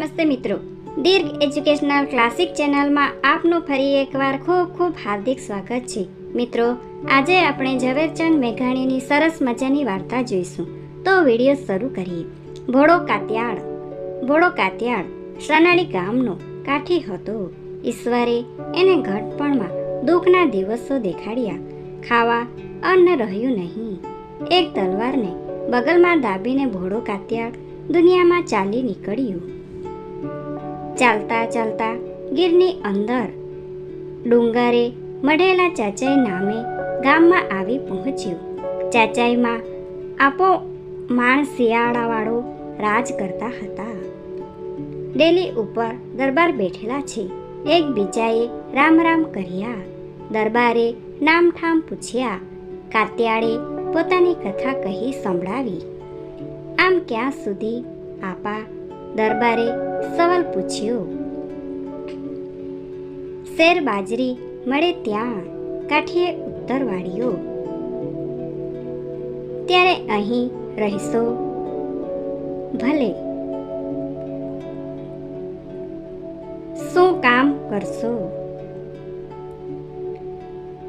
નમસ્તે મિત્રો. દીર્ઘ educational classic ચેનલમાં આપનું ફરી એકવાર ખૂબ ખૂબ હાર્દિક સ્વાગત છે. મિત્રો, આજે આપણે ઝવેરચંદ મેઘાણીની સરસ મજાની વાર્તા જોઈશું. તો વીડિયો શરૂ કરીએ. ભોળો કાત્યાળ ભોળો કાત્યાળ, સનાળી ગામનો કાઠી હતો. ઈશ્વરે એને ઘટપણમાં દુઃખના દિવસો દેખાડ્યા. ખાવા અન્ન રહ્યું નહીં. એક તલવારને બગલમાં દાબીને ભોળો કાત્યાળ દુનિયામાં ચાલી નીકળ્યું. ચાલતા ચાલતા ગીરની અંદર ડુંગરે મઢેલા ચાચાઈ નામે ગામમાં આવી પહોંચ્યું. ચાચાઈમાં આપો માણ શિયાળાવાળો રાજ કરતા હતા. ડેલી ઉપર દરબાર બેઠેલા છે. એકબીજાએ રામ રામ કર્યા. દરબારે નામઠામ પૂછ્યા. કાત્યાળે પોતાની કથા કહી સંભળાવી. આમ ક્યાં સુધી આપા? દરબારે સવાલ પૂછ્યો. શેર બાજરી મળે ત્યાં કાઠીએ ઉત્તર વાળ્યો ત્યારે અહીં રહેશો. ભલે. શું કામ કરશો?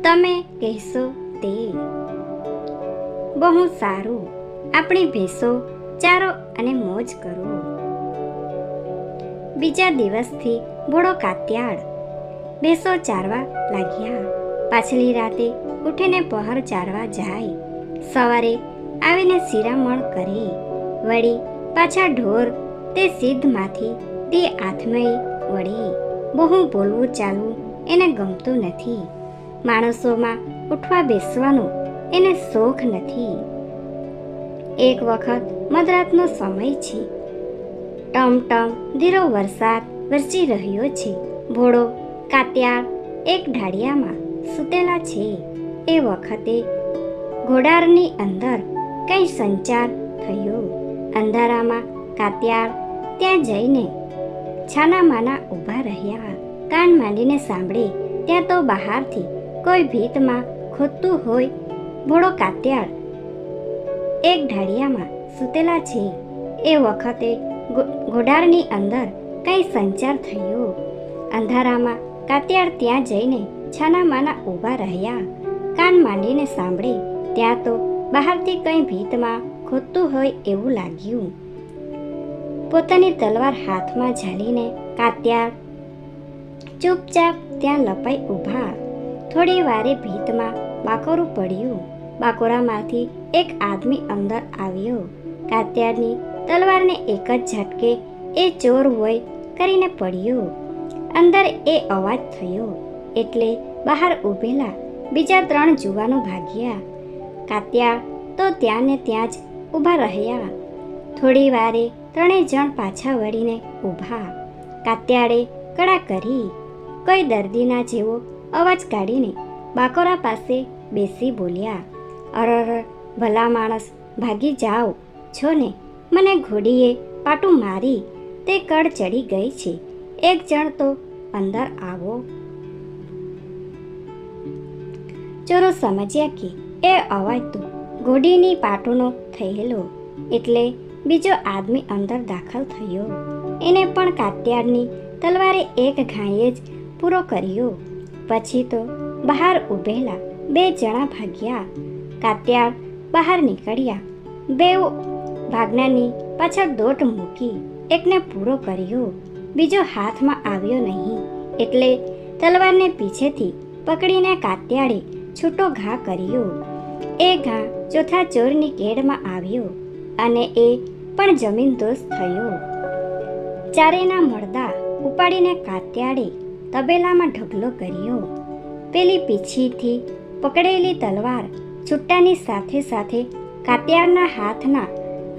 તમે કહેશો તે. બહુ સારું. આપણી ભેંસો ચારો અને મોજ કરો. બીજા દિવસથી ભોળો કાત્યાળ. બેસો ચારવા લાગ્યા. પાછલી રાતે ઉઠીને પહર ચારવા જાય. સવારે આવીને શિરામણ કરી. વળી પાછા ઢોર તે સિદ્ધમાંથી તે આત્મય વળી. બહુ બોલવું ચાલવું એને ગમતું નથી. માણસોમાં ઉઠવા બેસવાનો એને શોખ નથી. એક વખત મધરાતનો સમય છે. ટમ ટમ ધીરો વરસાદ વરસી રહ્યો છે. ભોળો કાત્યાળ એક ઢાળિયામાં સૂતેલા છે. એ વખતે ઘોડારની અંદર કંઈ સંચાર થયો. અંધારામાં કાત્યાળ ત્યાં જઈને છાના માના ઊભા રહ્યા. કાન માંડીને સાંભળે, ત્યાં તો બહારથી કોઈ ભીતમાં ખોદતું હોય. ભોળો કાત્યાળ એક ઢાળિયામાં સૂતેલા છે. એ વખતે ઘોડારની અંદર કંઈ સંચાર થયો? અંધારામાં કાતિયાર ત્યાં જઈને છાનામાના ઊભા રહ્યા. કાન માંડીને સાંભળે, ત્યાં તો બહારથી કંઈ ભીતમાં ખોદતું હોય એવું લાગ્યું. પોતાની તલવાર હાથમાં ઝાલીને કાત્યાર ચૂપચાપ ત્યાં લપાઈ ઊભા. થોડી વારે ભીતમાં બાકોરું પડ્યું. બાકોરામાંથી એક આદમી અંદર આવ્યો. કાત્યારની તલવારને એક જ ઝટકે એ ચોર હોય કરીને પડ્યો. અંદર એ અવાજ થયો. એટલે બહાર ઊભેલા બીજા ત્રણ જુવાનો ભાગ્યા. કાત્યા તો ત્યાં ને ત્યાં જ ઊભા રહ્યા. થોડી વારે ત્રણેય જણ પાછા વળીને ઊભા. કાત્યાળે કડા કરી. કોઈ દર્દીના જેવો અવાજ કાઢીને બાકોરા પાસે બેસી બોલ્યા. અરર, ભલા માણસ, ભાગી જાઓ. છો ને મને ઘોડીએ પાટું મારી, તે કડ ચડી ગઈ છે. એક જણ તો અંદર આવો. ચોરો સમજ્યા કે એ અવાજ તો ઘોડીની પાટોનો થયેલો એટલે બીજો આદમી અંદર દાખલ થયો. એને પણ કાત્યારની તલવારે એક ઘાયે જ પૂરો કર્યો. પછી તો બહાર ઊભેલા બે જણા ભાગ્યા. કાત્યાર બહાર નીકળ્યા. બેઉ ભાગનાની પાછળ દોટ મૂકી એકને પૂરો કર્યો. બીજો હાથમાં આવ્યો નહીં. એટલે તલવારને પીછેથી પકડીને કાત્યાળે છૂટો ઘા કર્યો. એ ઘા ચોથા ચોરની કેડમાં આવ્યો અને એ પણ જમીન દોષ થયો. ચારેના મળદા ઉપાડીને કાત્યાળે તબેલામાં ઢગલો કર્યો. પેલી પીછીથી પકડેલી તલવાર છૂટાની સાથે સાથે કાત્યારના હાથના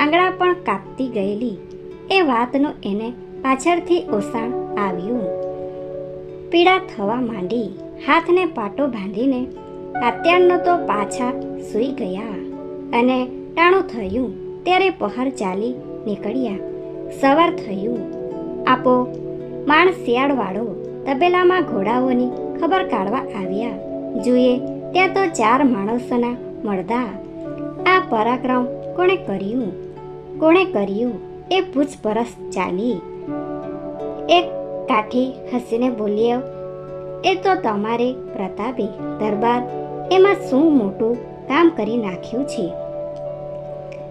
આંગળા પણ કાપતી ગયેલી. એ વાતનું એને પાછળથી ઓસાણ આવ્યું. પીડા થવા માંડી. હાથને પાટો બાંધીને કાત્યાળનો તો પાછા સૂઈ ગયા. અને ટાણું થયું ત્યારે પહર ચાલી નીકળ્યા. સવાર થયું. આપો માણ શિયાળવાળો તબેલામાં ઘોડાઓની ખબર કાઢવા આવ્યા. જોઈએ ત્યાં તો ચાર માણસોના મળદા. આ પરાક્રમ કોણે કર્યું? કોણે કર્યું? એ પૂછપરછ ચાલી. એક કાઠી હસીને બોલ્યો, એ તો તમારે પ્રતાપે દરબાર એમાં શું મોટું કામ કરી નાખ્યું છે?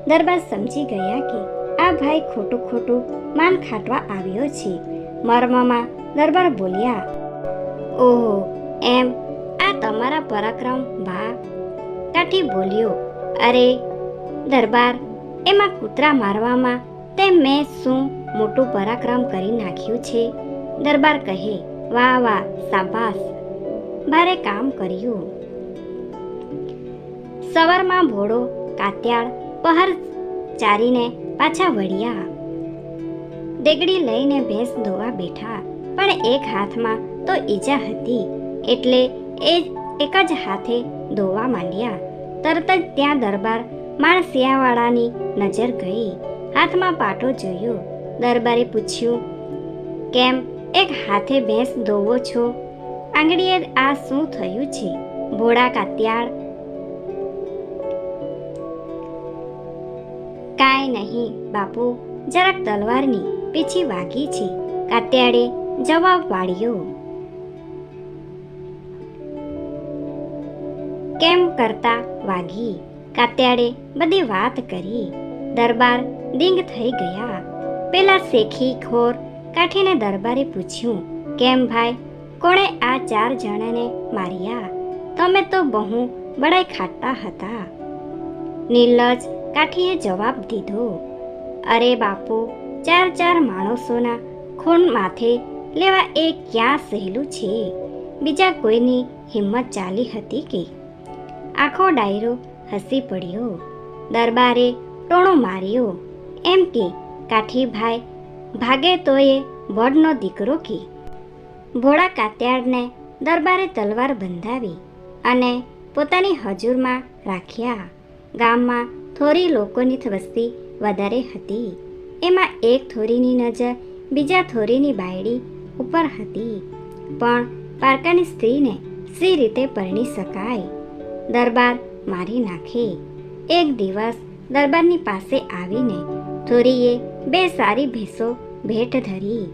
દરબાર સમજી ગયા કે આ ભાઈ ખોટું ખોટું માન ખાટવા આવ્યો છે. મર્મમાં દરબાર બોલ્યા, ઓહો, એમ આ તમારા પરાક્રમ ભા? કાઠી બોલ્યો, અરે, દરબાર એમાં કૂતરા મારવામાં તે મેં શું મોટું પરાક્રમ કરી નાખ્યું છે? દરબાર કહે, વાહ વાહ સાબાસ ભારે કામ કર્યું. સવારમાં ભોળો કાત્યાળ પહાર ચારીને પાછા વળ્યા. દેગડી લઈને ભેંસ ધોવા બેઠા, પણ એક હાથમાં તો ઈજા હતી, એટલે એ એક જ હાથે ધોવા માંડ્યા. તરત જ ત્યાં દરબાર માણસિયાવાળાની નજર ગઈ. હાથમાં પાટો જોયો. દરબારે પૂછ્યું, કેમ એક હાથે ભેંસ ધોવો છો? આંગળીએ આ શું થયું છે? ભોળા કાત્યાળ. કાંઈ નહીં બાપુ, જરાક તલવારની પીછી વાગી છે. કાત્યાળે જવાબ વાળ્યો, કેમ કરતા વાગી? કાત્યાળે બધી વાત કરી. દરબાર દીંગ થઈ ગયા. પેલા શેખી ખોર કાઠીને દરબારે પૂછ્યું, કેમ ભાઈ, કોણે આ ચાર જણાને માર્યા? તમે તો બહુ બડાઈ ખાતા હતા. નીલજ કાઠીએ જવાબ દીધો, અરે બાપુ, ચાર ચાર માણસોના ખૂન માથે લેવા એ ક્યાં સહેલું છે? બીજા કોઈની હિંમત ચાલી હતી કે? આખો ડાયરો હસી પડ્યો. દરબારે ટોણો માર્યો. એમ કે કાઠીભાઈ ભાગે તોએ વડનો દીકરો કે. ભોળા કાત્યાળને દરબારે તલવાર બંધાવી અને પોતાની હજુરમાં રાખ્યા. ગામમાં થોરી લોકોની વસ્તી વધારે હતી. એમાં એક થોરીની નજર બીજા થોરીની બાયડી ઉપર હતી. પણ પારકાની સ્ત્રીને સી રીતે પરણી શકાય? દરબાર મારી નાખી. એક દિવસ દરબારની પાસે આવીને થોરીએ બે સારી ભેંસો ભેટ ધરી.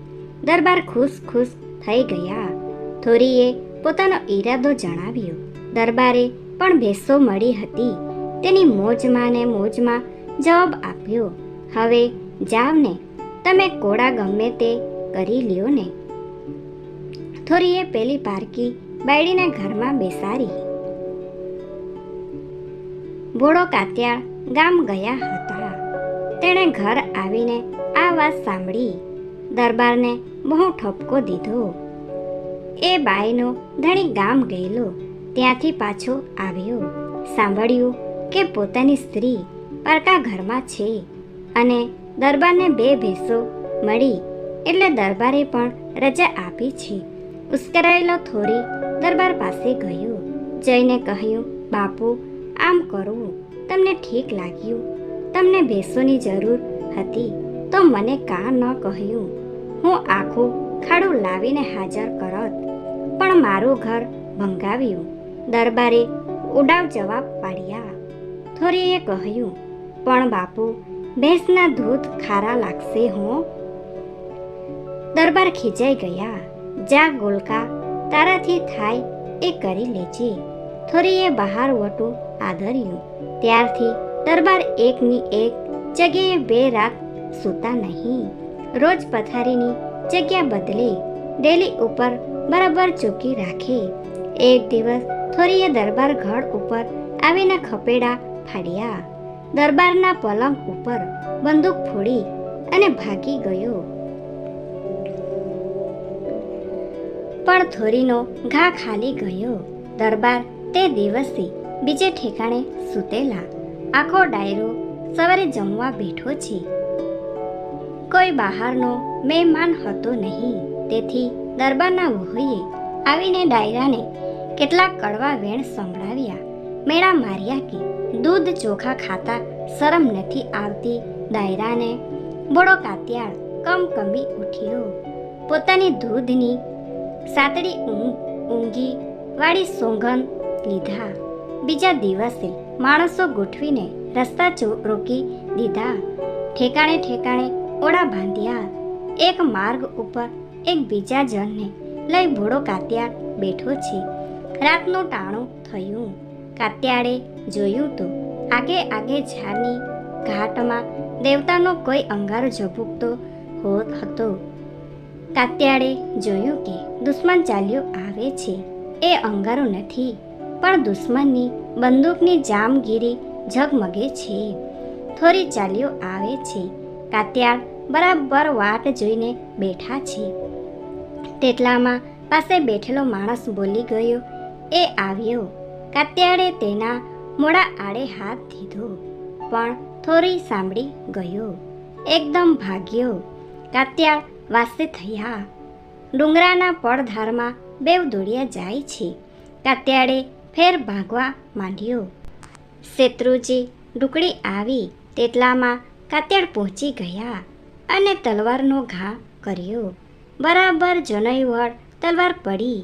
દરબાર ખુશ ખુશ થઈ ગયા. થોરીએ પોતાનો ઈરાદો જણાવ્યો. દરબારે પણ ભેંસો મળી હતી. તેની મોજમાં ને મોજમાં જવાબ આપ્યો, હવે જાવ ને તમે કોડા ગમે તે કરી લ્યો ને થોરીએ પેલી પારકી બાયડીને ઘરમાં બેસાડી. ભોળો કાત્યાળ ગામ ગયા હતા. તેણે ઘર આવીને આ વાત સાંભળી. દરબારને બહુ ઠપકો દીધો. એ બાઈનો ધણી ગામ ગયેલો, ત્યાંથી પાછો આવ્યો. સાંભળ્યું કે પોતાની સ્ત્રી પારકા ઘરમાં છે અને દરબારને બે ભેંસો મળી એટલે દરબારે પણ રજા આપી છે. ઉશ્કેરાયેલો થોરી દરબાર પાસે ગયો. જઈને કહ્યું, બાપુ આમ કરવું તમને ઠીક લાગ્યું? તમને ભેંસોની જરૂર હતી? તો મને કા ન કહ્યું? હું આખું ખાડું લાવીને હાજર કરત. પણ મારું ઘર ભંગાવ્યું. દરબારે ઉડાવ જવાબ પાડ્યા. થોરીએ કહ્યું, પણ બાપુ, ભેંસના દૂધ ખારા લાગશે હો. દરબાર ખીજાઈ ગયા. જા ગોલકા, તારાથી થાય એ કરી લેજે. થોરીએ બહાર વટું આદર્યું ત્યારથી દરબાર એકની એક જગ્યાએ બે રાત સૂતા નહીં. રોજ પથારીની જગ્યા બદલે, ડેલી ઉપર બરાબર ચોકી રાખે. એક દિવસ થોરીએ દરબાર ઘર ઉપર આવીને ખપેડા ફાડ્યા. દરબારના પલંગ ઉપર બંદૂક ફોડી અને ભાગી ગયો. પણ થોરીનો ઘા ખાલી ગયો. દરબાર તે દિવસે બીજે ઠેકાણે સૂતેલા. આખો ડાયરો સવારે જમવા બેઠો છે. કોઈ બહારનો મહેમાન હતો નહીં. તેથી દરબારના વહોઈએ આવીને ડાયરાને કેટલાક કડવા વેણ સંભળાવ્યા. મેળા માર્યા કે દૂધ ચોખા ખાતા શરમ નથી આવતી. ડાયરાને બોડો કાત્યાળ કમકમી ઉઠ્યો. પોતાની દૂધની સાતડી ઊંઘ, ઊંઘી વાળી સોંગન લીધા. બીજા દિવસે માણસો ગોઠવીને રસ્તા રોકી દીધા. ઠેકાણે ઠેકાણે ઓળા બાંધ્યા. એક માર્ગ ઉપર એક બીજા જણને લઈ ભોળો કાત્યાળ બેઠો છે. રાતનું ટાણું થયું. કાત્યાળે જોયું તો આગે આગે ઝાડની ઘાટમાં દેવતાનો કોઈ અંગારો ઝબૂકતો હોત હતો. કાત્યાળે જોયું કે દુશ્મન ચાલ્યો આવે છે. એ અંગારો નથી. પણ દુશ્મનની બંદૂકની જામગીરી ઝગમગે છે. થોડી ચાલ્યો આવે છે. કાત્યાળ બરાબર વાટ જોઈને બેઠા છે. તેટલામાં પાસે બેઠેલો માણસ બોલી ગયો, એ આવ્યો. કાત્યાળે તેના મોડા આડે હાથ દીધો પણ થોડી સાંભળી ગયો. એકદમ ભાગ્યો. કાત્યાળ વાસે થયા. ડુંગરાના પડધારમાં બેવ દોડ્યા જાય છે. કાત્યાળે ફેર ભાગવા માંડ્યો. શેત્રુજી ડુકડી આવી તેટલામાં કાતેડ પહોંચી ગયા અને તલવારનો ઘા કર્યો. બરાબર જનૈવળ તલવાર પડી.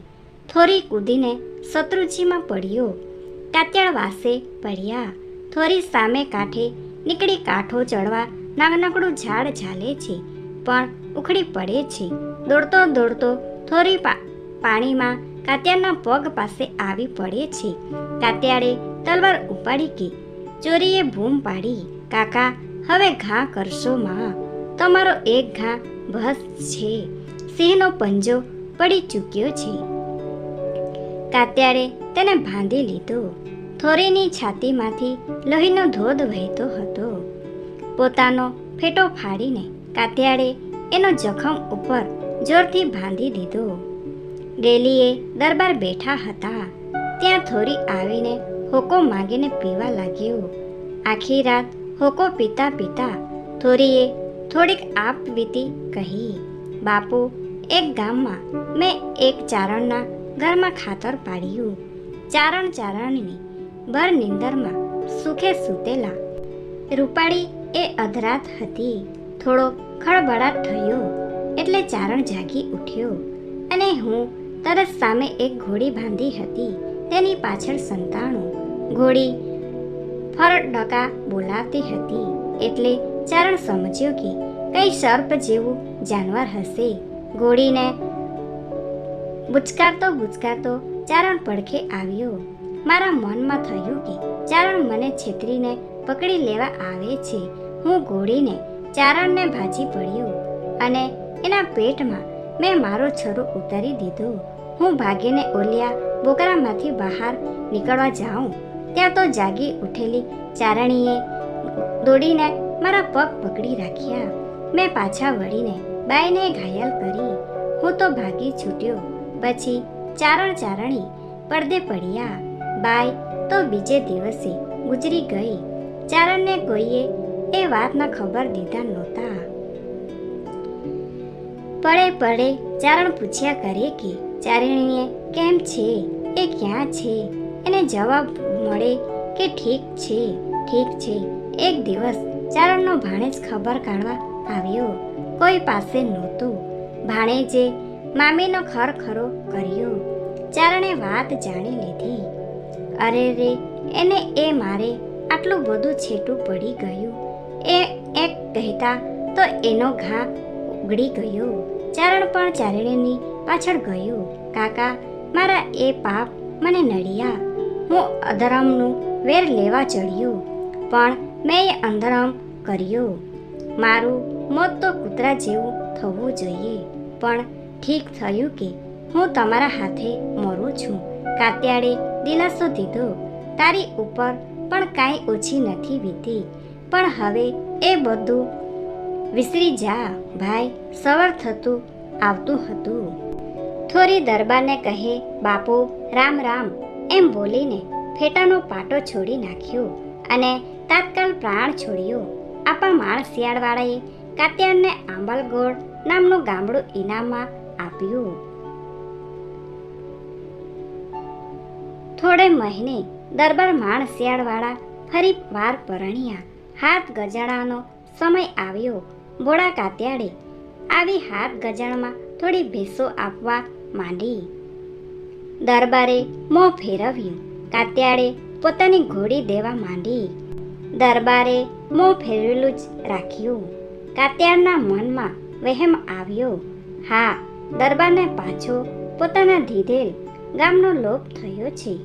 થોરી કૂદીને શત્રુજીમાં પડ્યો. કાત્યાળ વાસે પડ્યા. થોરી સામે કાંઠે નીકળી કાંઠો ચડવા નાનકડું ઝાડ ઝાલે છે, પણ ઉખડી પડે છે. દોડતો દોડતો થોરી પાણીમાં કાત્યાળના પગ પાસે આવી પડે છે. કાત્યાળે તલવાર ઉપાડી કે, ચોરીએ બૂમ પાડી. કાકા, હવે ઘા કરશો માં. તમારો એક ઘા ભસ છે. સિંહનો પંજો પડી ચૂક્યો છે. કાત્યાળે તેને બાંધી લીધો. થોરીની છાતીમાંથી લોહીનો ધોધ વહેતો હતો. પોતાનો ફેટો ફાડીને કાત્યાળે એનો જખમ ઉપર જોરથી બાંધી દીધો. ડેલીએ દરબાર બેઠા હતા. ત્યાં થોરી આવીને હોકો માગીને પીવા લાગ્યો. આખી રાત હોકો પીતા પીતા થોરીએ થોડીક આપવીતી કહી, બાપુ, એક ગામમાં મેં એક ચારણના ઘરમાં ખાતર પાડ્યું. ચારણ ચારણની ભર નિંદરમાં સુખે સૂતેલા. રૂપાળી એ અધરાત હતી. થોડો ખળબળાટ થયો એટલે ચારણ જાગી ઉઠ્યો. અને હું તરત સામે એક ઘોડી બાંધી હતી. તેની પાછળ સંતાણું. ઘોડી ફરડકા બોલાવતી હતી. એટલે ચારણ સમજ્યો કે કઈ સર્પ જેવું જાનવર હશે. ઘોડીને બુચકારતો બુચકારતો ચારણ પડખે આવ્યો. મારા મનમાં થયું કે ચારણ મને છેતરીને પકડી લેવા આવે છે. હું ઘોડીને ચારણને ભાજી પડ્યો અને એના પેટમાં મેં મારો છરો ઉતારી દીધો. હું ભાગીને ઓલિયા બોકરામાંથી બહાર નીકળવા જાઉં. ત્યાં તો જાગી ઉઠેલી ચારણીએ દોડીને મારા પગ પકડી રાખ્યા. મેં પાછા વળીને બાઈને ઘાયલ કરી. હું તો ભાગી છૂટ્યો. પછી ચારણ ચારણી પડદે પડ્યા. બાઈ તો બીજે દિવસે ગુજરી ગઈ. ચારણને કોઈએ એ વાતના ખબર દીધા નહોતા. પડે પડે ચારણ પૂછ્યા કરે કે ચારણીએ કેમ છે? એ ક્યાં છે? એને જવાબ મળે કે ઠીક છે ઠીક છે. એક દિવસ ચારણનો ભાણેજ ખબર કાઢવા આવ્યો. કોઈ પાસે નહોતું. ભાણેજે મામીનો ખરખરો કર્યો. ચારણે વાત જાણી લીધી. અરે રે, એને એ મારે આટલું બધું છેટું પડી ગયું. એ એક કહેતા તો એનો ઘા ઉગડી ગયો. ચારણ પણ ચારણીની પાછળ ગયું. કાકા, મારા એ પાપ મને નડ્યા. હું અધરમનું વેર લેવા ચડ્યું, પણ મેં એ અંધરમ કર્યું. મારું મોત તો કૂતરા જેવું થવું જોઈએ, પણ ઠીક થયું કે હું તમારા હાથે મરું છું. કાત્યાળે દિલાસો દીધો. તારી ઉપર પણ કાંઈ ઓછી નથી વીતી, પણ હવે એ બધું વિસરી જા, ભાઈ. સવાર થતું આવતું હતું. થોરી દરબારને કહે, બાપુ, રામ રામ. એમ બોલીને ફેટાનો પાટો છોડી નાખ્યો અને તાત્કાલ પ્રાણ છોડ્યો. આપા માળ શિયાળવાળાએ કાત્યાળને આંબલગોળ નામનું ગામડું ઇનામમાં આપ્યું. થોડે મહિને દરબાર માણ શિયાળવાળા ફરી વાર પરણ્યા. હાથ ગજાણાનો સમય આવ્યો. ભોળા કાત્યાળે આવી હાથ ગજાણમાં થોડી ભેંસો આપવા માંડી. દરબારે મોં ફેરવ્યું. કાત્યાળે પોતાની ઘોડી દેવા માંડી. દરબારે મોં ફેરવેલું જ રાખ્યું. કાત્યાળના મનમાં વહેમ આવ્યો. હા, દરબારને પાછો પોતાના ધીધેલ ગામનો લોપ થયો છે.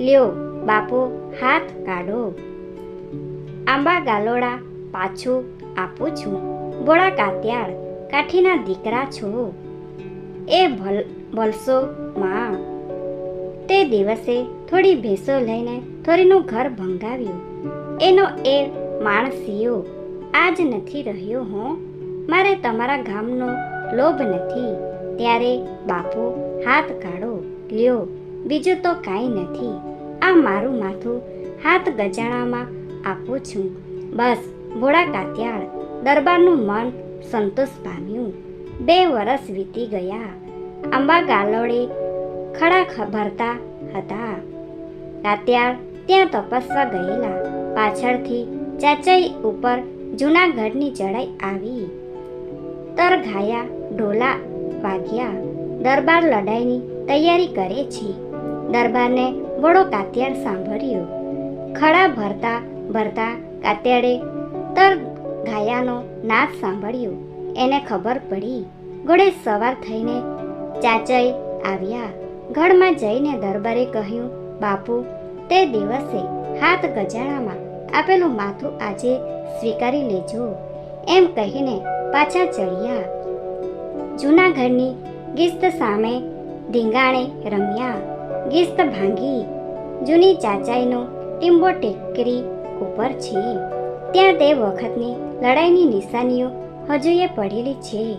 લ્યો, બાપુ, હાથ કાઢો. આંબા ગાલોડા પાછું આપું છું. બોળા કાત્યાળ, કાઠીના દીકરા છો. એ ભલ, ભલસો માં. તે દિવસે થોડી ભેંસો લઈને થોરીનું ઘર ભંગાવ્યું. એનો એ માણસીઓ, આજ નથી રહ્યો હો. મારે તમારા ગામનો લોભ નથી. ત્યારે બાપુ હાથ કાઢો. લ્યો, બીજું તો કાંઈ નથી. આ મારું માથું હાથ ગજાણામાં આપું છું. બસ, ભોળા કાત્યાળ, દરબારનું મન સંતોષ પામ્યું. બે વર્ષ વીતી ગયા. આંબા ગાલોડે ખડા ભરતા હતા. કાત્યાળ ત્યાં તપસ્વા ગયેલા. પાછળથી ચાચાઈ ઉપર જૂનાગઢની ચડાઈ આવી. તર ઘાયા ઢોલા વાગ્યા. દરબાર લડાઈની તૈયારી કરે છે. દરબારને વડો કાત્યાળ સાંભળ્યો. ખડા ભરતા ભરતા કાત્યાળે તર ઘાયાનો નાદ સાંભળ્યો. એને ખબર પડી. ઘોડે સવાર થઈને ચાચાઈ આવ્યા. ગઢમાં જઈને દરબારે કહ્યું, બાપુ, તે દિવસે હાથ ગજાણામાં આપેલું માથું આજે સ્વીકારી લેજો. એમ કહીને પાછા ચડ્યા. જૂનાગઢની ગિસ્ત સામે ધીંગાણે રમ્યા. ગિસ્ત ભાંગી. જૂની ચાચાઈનો ટીંબો ટેકરી ઉપર છે. ત્યાં તે વખતની લડાઈની નિશાનીઓ હજુએ પડેલી છે.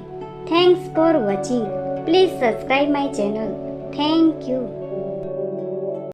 Thanks for watching please subscribe my channel thank you